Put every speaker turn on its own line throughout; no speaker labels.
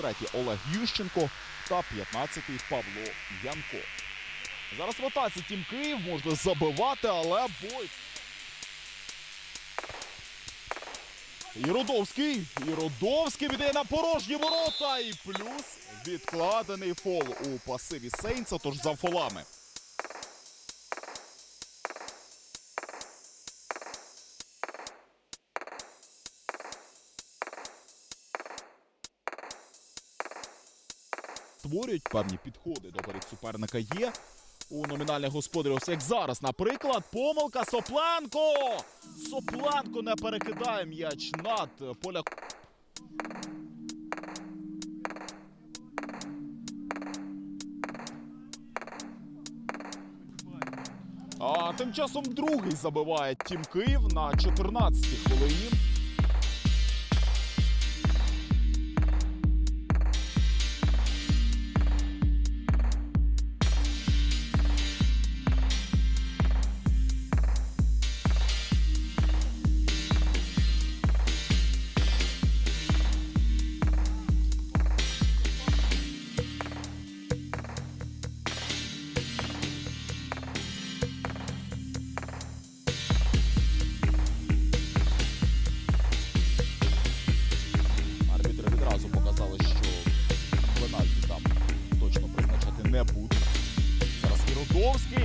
Третій Олег Ющенко та 15-й Павло Янко. Зараз ротація Тім Київ можна забивати, але бой. Іродовський. Іродовський віддає на порожні ворота. І плюс відкладений фол у пасиві Сейнса, тож за фолами. Створюють певні підходи до воріт суперника є. У номінальних господарів, ось як зараз, наприклад, помилка Сопленко! Сопленко не перекидає м'яч над поля. А тим часом другий забиває Тім Київ на 14-й хвилині.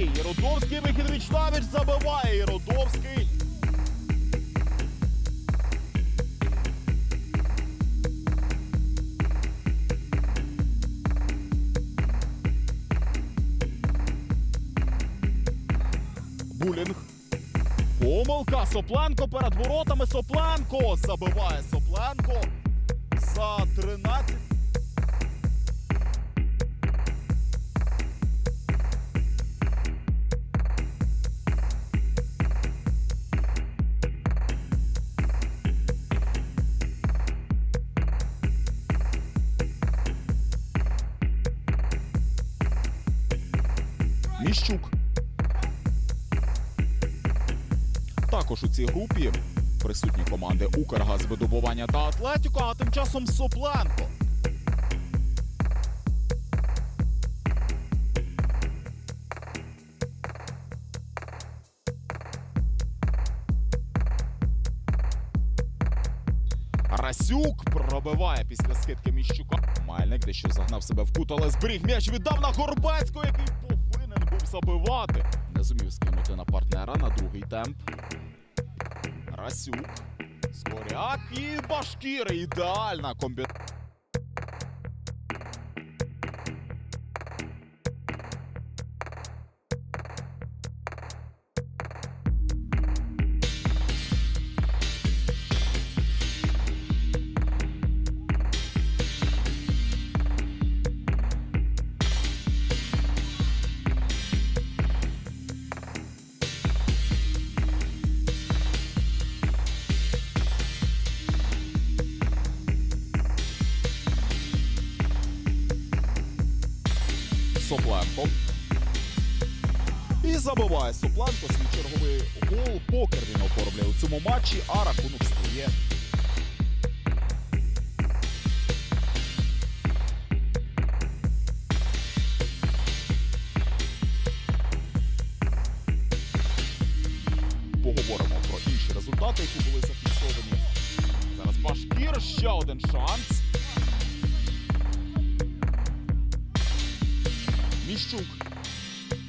Іродовський. Іродовський вихід Вічнавіч забиває. Іродовський. Булінг. Помилка. Сопланко перед воротами. Сопланко забиває Сопланко за 13. Міщук. Також у цій групі присутні команди Укргазвидобування та Атлетіко, а тим часом Сопленко. Расюк пробиває після скидки Міщука. Мальник дещо загнав себе в кут, але зберіг м'яч віддав на Горбецького, який забивати. Не зумів скинути на партнера на другий темп. Расюк. Скоряк і башкіри. Ідеальна комбінація. Сопленко. І забиває Сопленко свій черговий гол. Покер він оформляє у цьому матчі, а рахунок стає. Поговоримо про інші результати, які були зафіксовані. Зараз Башкір, ще один шанс. Міщук.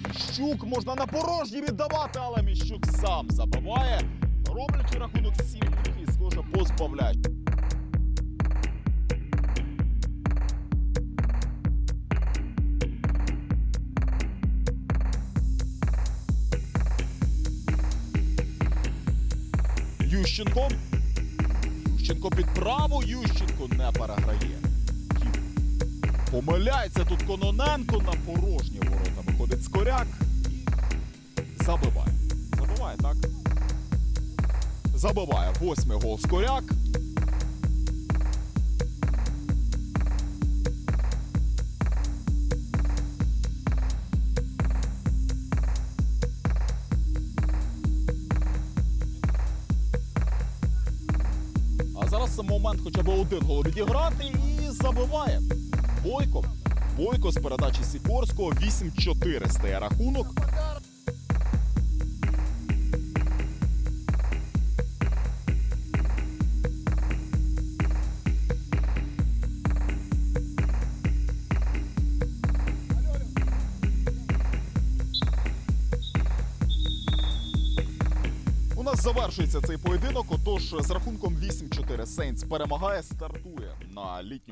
Міщук можна на порожні віддавати, але Міщук сам забиває. Роблячи рахунок 7 і схоже позбавляють. Ющенко. Ющенко під право. Ющенко не переграє. Помиляється тут Кононенко на порожні ворота. Виходить Скоряк і забиває. Забиває, так? Забиває восьмий гол Скоряк. А зараз момент хоча б один гол відіграти і забиває. Бойко. Бойко з передачі Сікорського 8-4 стає рахунок. У нас завершується цей поєдинок. Отож, з рахунком 8-4 Сейнс перемагає, стартує на літньому